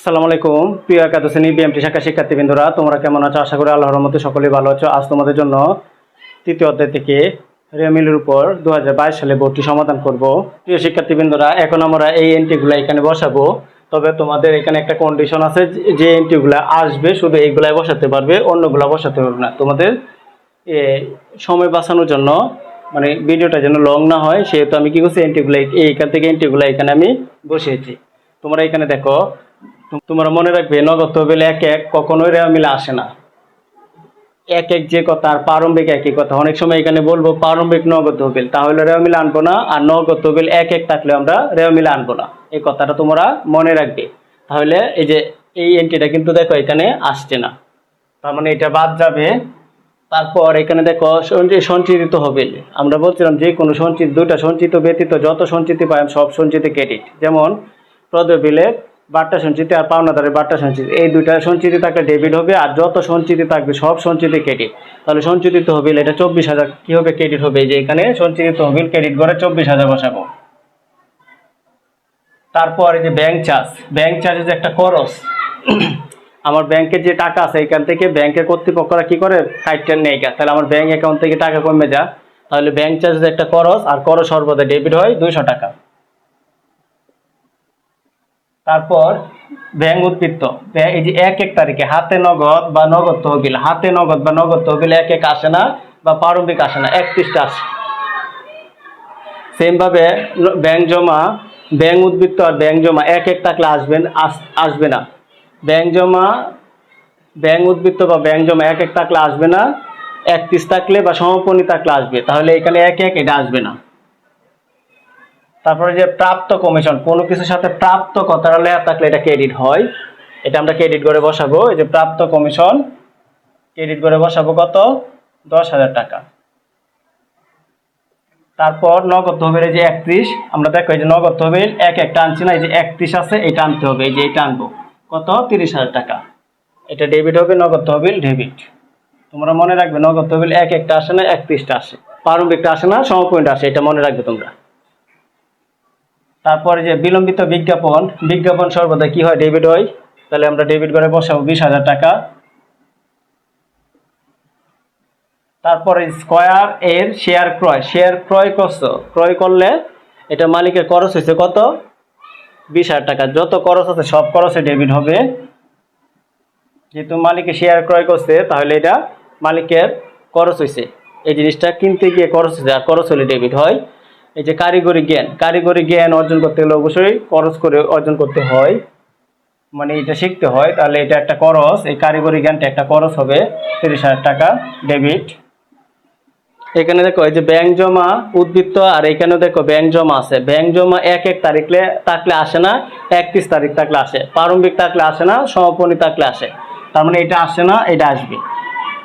আসসালামু আলাইকুম। প্রিয় একাদশ বিএমটি শাখা শিক্ষার্থীবৃন্দরা তোমরা কেমন আছো? আশা করি আল্লাহর মধ্যে সকলেই ভালো আছো। আজ তোমাদের জন্য তৃতীয় অধ্যায় থেকে রেমিলের উপর দুই হাজার বাইশ সালে বোর্ডটি সমাধান করব। প্রিয় শিক্ষার্থীবৃন্দরা এখন আমরা এই এন্ট্রিগুলো এখানে বসাবো। তবে তোমাদের এখানে একটা কন্ডিশন আছে যে- এন্ট্রিগুলো আসবে শুধু এইগুলাই বসাতে পারবে অন্যগুলা বসাতে পারবে না। তোমাদের এ, সময় বাঁচানোর জন্য মানে ভিডিওটা যেন লং না হয় সেহেতু আমি কি করছি এন্ট্রিগুলো এইখান থেকে এন্ট্রিগুলো এখানে আমি বসিয়েছি। তোমরা এখানে দেখো তোমরা মনে রাখবে, নগদ তহবিল এক এক, কখনোই রেওয়া মিলে আসে না। এক এক যে কথা, আর প্রারম্ভিক একই কথা। অনেক সময় এখানে বলব, প্রারম্ভিক নগদ তহবিল। তাহলে রেওয়া মিলে আনব না, আর নগদ তহবিল এক এক থাকলে আমরা রেওয়া মিলে আনব না। এই কথাটা তোমরা মনে রাখবে। তাহলে এই যে, এই এন্ট্রিটা কিন্তু দেখো, এখানে আসছে না। তার মানে এটা বাদ যাবে। তারপর এখানে দেখো সঞ্চিত হবে আমরা বলছিলাম যে কোনো সঞ্চিত, দুইটা সঞ্চিত ব্যতীত যত সঞ্চিতি পাই সব সঞ্চিত ক্রেডিট যেমন প্রদবিলের বার্তা সঞ্চিতি আর পাওনাদারের বার্তা সঞ্চিতি। এই দুইটা সঞ্চিতি থাকলে ডেবিট হবে আর যত সঞ্চিতি থাকবে সব সঞ্চিতি ক্রেডিট তাহলে সঞ্চিত তহবিল এটা চব্বিশ হাজার, কি হবে ক্রেডিট হবে? যে এখানে সঞ্চিত তহবিল ক্রেডিট করে চব্বিশ হাজার বসাবো। তারপর এই যে ব্যাংক চার্জ ব্যাংক চার্জের যে একটা খরচ। আমার ব্যাংকের যে টাকা আছে এখান থেকে ব্যাংকের কর্তৃপক্ষরা কি করে? কাইটেন নেই গা। তাহলে আমার ব্যাংক অ্যাকাউন্ট থেকে টাকা কমে যা। তাহলে ব্যাংক চার্জের একটা খরচ, আর খরচ সর্বদা ডেবিট হয় দুইশো টাকা। তারপর ব্যাংক উদ্বৃত্ত এই যে এক এক তারিখে, হাতে নগদ বা নগদ তহবিল, হাতে নগদ বা নগদ তহবিল এক এক আসে না বা প্রারম্ভিক আসে না, একত্রিশটা আসে। সেম ভাবে ন- ব্যাংক জমা, ব্যাংক উদ্বৃত্ত আর ব্যাংক জমা এক এক থাকলে আসবেন, আস- আসবে না। ব্যাংক জমা, ব্যাংক উদ্বৃত্ত বা ব্যাংক জমা এক এক থাকলে আসবে না, একত্রিশ থাকলে বা সমাপনী থাকলে আসবে। তাহলে এখানে এক এক এটা আসবে না। তারপরে যে প্রাপ্ত কমিশন কোনো কিছুর সাথে প্রাপ্ত কথাটা লেখা থাকলে এটা ক্রেডিট হয়? এটা আমরা ক্রেডিট করে বসাবো? এই যে প্রাপ্ত কমিশন ক্রেডিট করে বসাবো কত? দশ হাজার টাকা। তারপর নগদ তহবিল এই যে একত্রিশ, আমরা দেখো এই যে নগদ তহবিল এক একটা আনছি না, এই যে একত্রিশ আছে এটা আনতে হবে, এই যে এটা আনব। কত? তিরিশ হাজার টাকা। এটা ডেবিট হবে, নগদ তহবিল ডেবিট তোমরা মনে রাখবে, নগদ তহবিল এক একটা আসে না, একত্রিশটা আসে। প্রারম্ভিকটা আসে না সমপয়েন্ট আসে, এটা মনে রাখবে তোমরা। তারপরে যে বিলম্বিত বিজ্ঞাপন বিজ্ঞাপন সর্বদা কি হয়, ডেবিট হয়? তাহলে আমরা ডেবিট করে বসাবো বিশ হাজার টাকা। তারপরে স্কয়ার এর শেয়ার ক্রয়। শেয়ার ক্রয় করছ, ক্রয় করলে এটা মালিকের খরচ হয়েছে কত? বিশ হাজার টাকা। যত খরচ আছে, সব খরচে ডেবিট হবে। যেহেতু মালিকে শেয়ার ক্রয় করছে, তাহলে এটা মালিকের খরচ হয়েছে। এই জিনিসটা কিনতে গিয়ে খরচ হয়েছে, আর খরচ হলে ডেবিট হয়। এই যে কারিগরি জ্ঞান কারিগরি জ্ঞান অর্জন করতে গেলে অবশ্যই খরচ করে অর্জন করতে হয়। মানে এটা শিখতে হয়, তাহলে এটা একটা খরচ, এই কারিগরি জ্ঞানটা একটা খরচ হবে, তিরিশ হাজার টাকা ডেবিট এখানে দেখো, এই যে ব্যাংক জমা, উদ্বৃত্ত, আর এখানে দেখো ব্যাংক জমা আছে। ব্যাংক জমা এক এক তারিখলে থাকলে আসে না, একত্রিশ তারিখ থাকলে আসে। প্রারম্ভিক থাকলে আসে না, সমাপনী থাকলে আসে। তার মানে এটা আসে না, এটা আসবে।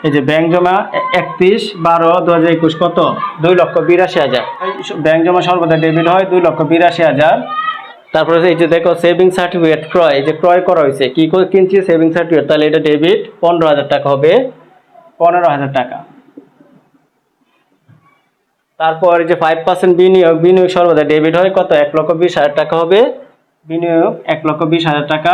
এই যে ব্যাংক জমা একত্রিশ বারো দু হাজার একুশ কত? দুই লক্ষ বিরাশি হাজার। ব্যাংক জমা সর্বদা ডেবিট হয় দুই লক্ষ বিরাশি হাজার। তারপরে এই যে দেখো সেভিং সার্টিফিকেট ক্রয় যে ক্রয় করা হয়েছে, কি করে কিনছি সেভিং সার্টিফিকেট তাহলে এটা ডেবিট পনেরো হাজার টাকা হবে। পনেরো হাজার টাকা। তারপর যে ফাইভ পার্সেন্ট বিনিয়োগ বিনিয়োগ সর্বদা ডেবিট হয় কত? এক লক্ষ বিশ হাজার টাকা হবে। বিনিয়োগ এক লক্ষ বিশ হাজার টাকা।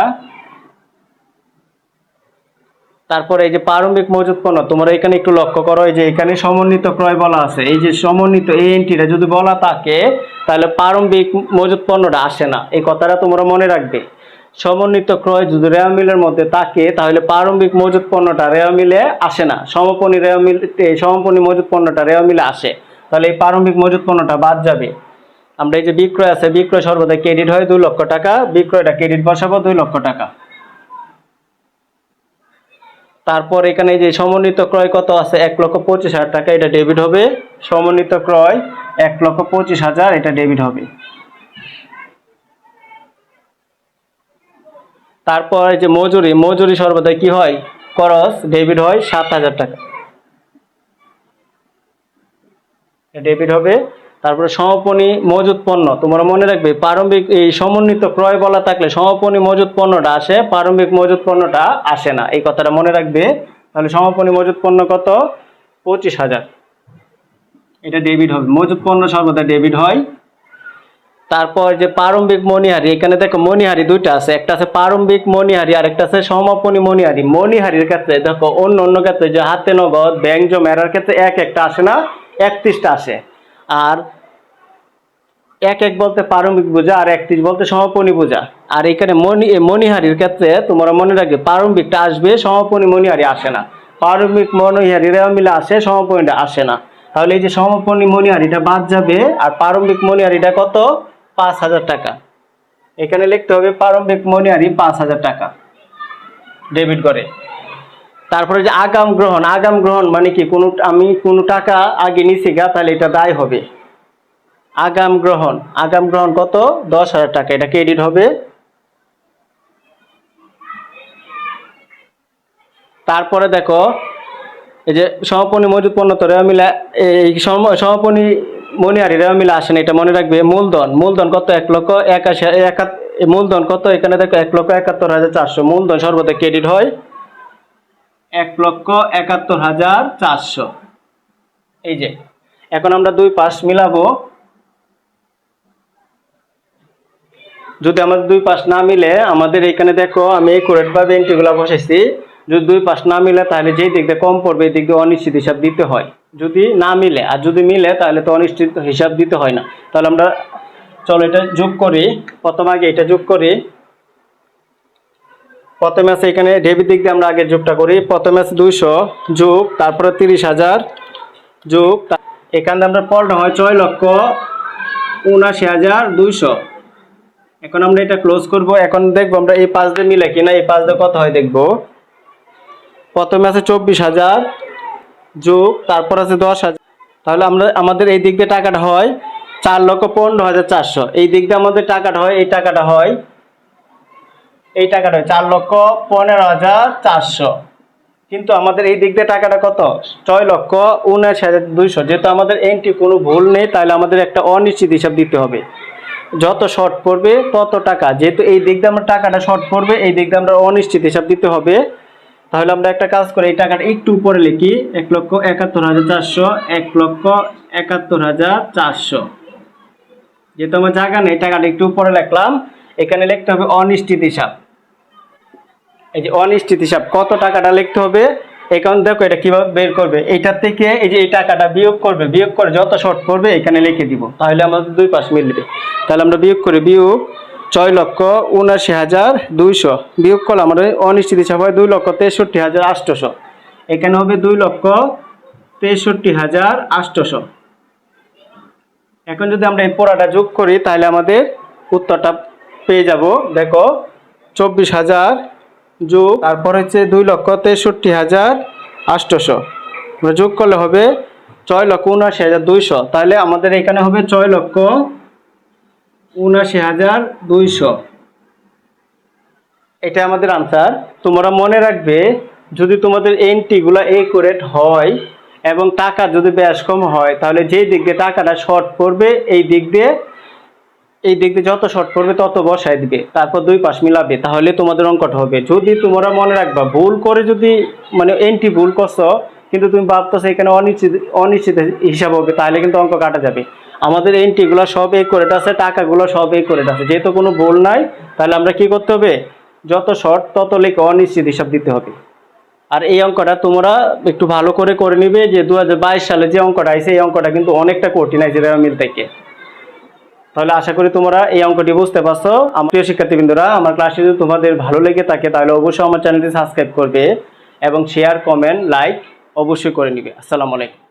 তারপরে এই যে প্রারম্ভিক মজুত পণ্য, তোমরা এখানে একটু লক্ষ্য করো যে এখানে সমন্বিত ক্রয় বলা আছে। এই যে সমন্বিত এই এন্ট্রিটা যদি বলা থাকে, তাহলে প্রারম্ভিক মজুত পণ্যটা আসে না। এই কথাটা তোমরা মনে রাখবে। সমন্বিত ক্রয় যদি রেওয়া মিলের মধ্যে থাকে, তাহলে প্রারম্ভিক মজুত পণ্যটা রেওয়া মিলে আসে না। সমপনী রেওয়া মিল এই সমপনী মজুত পণ্যটা রেওয়া মিলে আসে। তাহলে এই প্রারম্ভিক মজুত পণ্যটা বাদ যাবে। আমরা এই যে বিক্রয় আছে, বিক্রয় সর্বদা ক্রেডিট হয় দুই লক্ষ টাকা, বিক্রয়টা ক্রেডিট বসাবো দুই লক্ষ টাকা। তারপর এখানে যে সমন্বিত ক্রয় কত আছে? এক লক্ষ পঁচিশ হাজার টাকা, এটা ডেবিট হবে। সমন্বিত ক্রয়, এক লক্ষ পঁচিশ হাজার, এটা ডেবিট হবে। তারপর যে মজুরি মজুরি সর্বদা কি হয়? খরচ ডেবিট হয় সাত হাজার টাকা। ডেবিট হবে তারপরে সমাপনী মজুত পণ্য, তোমরা মনে রাখবে প্রারম্ভিক এই সমন্বিত ক্রয় বলা থাকলে সমাপনী মজুত পণ্যটা আসে, প্রারম্ভিক মজুত পণ্যটা আসে না। এই কথাটা মনে রাখবে। তাহলে সমাপনী মজুত পণ্য কত? পঁচিশ হাজার। এটা ডেবিট হবে। মজুত পণ্য সর্বদা ডেবিট হয়। তারপর যে প্রারম্ভিক মণিহারি এখানে দেখো মণিহারি দুইটা আছে। একটা আছে প্রারম্ভিক মণিহারি আর একটা আছে সমাপনী মণিহারি মণিহারির ক্ষেত্রে দেখো অন্য অন্য ক্ষেত্রে যে হাতে নগদ, ব্যাংক জমা ক্ষেত্রে এক একটা আসে না, একত্রিশটা আসে। আর এক এক বলতে প্রারম্ভিক বোঝা আর একত্রিশ বলতে সমাপনী বোঝা। আর এখানে এ মণিহারির ক্ষেত্রে তোমরা মনে রাখবে প্রারম্ভিকটা আসবে, সমাপনী মণিহারি আসে না। প্রারম্ভিক মণিহারিরা মিলে আসে, সমাপনীটা আসে না। তাহলে এই যে সমাপনী মণিহারিটা বাদ যাবে, আর প্রারম্ভিক মণিহারিটা কত? পাঁচ হাজার টাকা। এখানে লিখতে হবে প্রারম্ভিক মণিহারি পাঁচ হাজার টাকা। ডেবিট করে। তারপরে যে আগাম গ্রহণ আগাম গ্রহণ মানে কি? কোনো, আমি কোনো টাকা আগে নিছি গা, তাহলে এটা দায় হবে। আগাম গ্রহণ আগাম গ্রহণ কত? দশ হাজার টাকা। এটা ক্রেডিট হবে? তারপরে দেখো, এই যে সমাপনী মজুদ পণ্য তো রেওয়া এই সম- সমাপনী মনিহারি রেওয়া মিলা আসেন, এটা মনে রাখবে মূলধন। মূলধন কত? এক লক্ষ একাশি এই মূলধন কত? এখানে দেখো এক লক্ষ একাত্তর হাজার চারশো। মূলধন সর্বদা ক্রেডিট হয়? এক লক্ষ একাত্তর হাজার চারশো। এই যে, এখন আমরা দুই পাশ মিলাবো। যদি আমাদের দুই পাশ না মিলে, আমাদের এখানে দেখো, আমি এই কোরেট ভাবে এন্ট্রিগুলো বসাইছি। যদি দুই পাশ না মিলে, তাহলে যেই দিক দিয়ে কম পড়বে, এই দিক দিয়ে অনিশ্চিত হিসাব দিতে হয়। যদি না মিলে, আর যদি মিলে, তাহলে তো অনিশ্চিত হিসাব দিতে হয় না। তাহলে আমরা, চলো এটা যোগ করি। প্রথম আগে এটা যোগ করি। প্রথমে আছে এখানে ডেবিট দিক দিয়ে আমরা আগে যোগটা করি। প্রথমে আছে দুইশো যোগ, তারপরে তিরিশ হাজার যোগ এখান আমরা পড়ানো হয় ছয় লক্ষ উনাশি হাজার দুইশো। এখন আমরা এটা ক্লোজ করব। এখন দেখব আমরা এই পাঁচ দিয়ে মিলে কিনা, এই পাঁচ দিয়ে কত হয় দেখব। প্রথমে আছে চব্বিশ হাজার যোগ, তারপর আছে দশ হাজার। তাহলে আমরা, আমাদের এই দিক দিয়ে টাকাটা হয় চার লক্ষ পনেরো হাজার চারশো। এই দিক দিয়ে আমাদের টাকাটা হয়, এই টাকাটা হয় এই টাকাটা চার লক্ষ পনেরো হাজার চারশো। কিন্তু আমাদের এই দিক দিয়ে টাকাটা কত? ছয় লক্ষ উনআশি হাজার দুইশো। যেহেতু আমাদের এন্ট্রি কোনো ভুল নেই, তাহলে আমাদের একটা অনিশ্চিত হিসাব দিতে হবে। যত শর্ট পড়বে, তত টাকা। যেহেতু এই দিক দিয়ে আমরা টাকাটা শর্ট পড়বে, এই দিক দিয়ে আমরা অনিশ্চিত হিসাব দিতে হবে। তাহলে আমরা একটা কাজ করি, এই টাকাটা একটু উপরে লিখি। এক লক্ষ একাত্তর হাজার চারশো, এক লক্ষ একাত্তর হাজার চারশো। যেহেতু আমার জায়গা নেই, টাকাটা একটু উপরে লিখলাম। এখানে লিখতে হবে অনিশ্চিত হিসাব। এই যে অনিশ্চিত হিসাব, কত টাকাটা লিখতে হবে? এখন দেখো এটা কীভাবে বের করবে। এইটার থেকে এই যে এই টাকাটা বিয়োগ করবে, বিয়োগ করে যত শর্ট করবে, এখানে লিখে দিব। তাহলে আমাদের দুই পাশ মিলবে। তাহলে আমরা বিয়োগ করি, বিয়োগ ছয় লক্ষ উনাশি হাজার দুইশো। বিয়োগ করলে আমাদের অনিশ্চিত হিসাব হয় দুই লক্ষ তেষট্টি হাজার আটশোশো। এখানে হবে দুই লক্ষ তেষট্টি হাজার আটশোশো। এখন যদি আমরা এই পোড়াটা যোগ করি, তাহলে আমাদের উত্তরটা পেয়ে যাব। দেখো, চব্বিশ হাজার যোগ, তারপর হচ্ছে দুই লক্ষ তেষট্টি হাজার আমরা যোগ করলে হবে ছয় লক্ষ উনআশি হাজার দুইশো। তাহলে আমাদের এখানে হবে ছয় লক্ষ উনআশি হাজার দুইশো। এটা আমাদের আনসার তোমরা মনে রাখবে, যদি তোমাদের এন্ট্রিগুলো একুরেট হয় এবং টাকা যদি ব্যাস কম হয়, তাহলে যেই দিক দিয়ে টাকাটা শর্ট পড়বে, এই দিক দিয়ে এই দিক দিয়ে যত শর্ট পড়বে তত বসায় দিবে। তারপর দুই পাশ মিলাবে, তাহলে তোমাদের অঙ্কটা হবে। যদি তোমরা মনে রাখবা, ভুল করে যদি মানে এন্ট্রি ভুল করছ, কিন্তু তুমি ভাবতেছো এখানে অনিশ্চিত অনিশ্চিত হিসাব হবে, তাহলে কিন্তু অঙ্ক কাটা যাবে। আমাদের এন্ট্রিগুলো সব এই করে আছে, টাকাগুলো সব এই করে আছে। যেহেতু কোনো ভুল নাই, তাহলে আমরা কি করতে হবে? যত শর্ট তত লেখে অনিশ্চিত হিসাব দিতে হবে। আর এই অঙ্কটা তোমরা একটু ভালো করে করে নিবে যে দু হাজার বাইশ সালে যে অঙ্কটা আইছে এই অঙ্কটা কিন্তু অনেকটা কঠিন আছে রেওয়া মিল থেকে। তাহলে আশা করি তোমরা এই অঙ্কটি বুঝতে পারছ। আমার প্রিয় শিক্ষার্থীবৃন্দরা, আমার ক্লাসটি যদি তোমাদের ভালো লেগে থাকে, তাহলে অবশ্যই আমার চ্যানেলটি সাবস্ক্রাইব করবে এবং শেয়ার কমেন্ট লাইক অবশ্যই করে নিবে। আসসালামু আলাইকুম।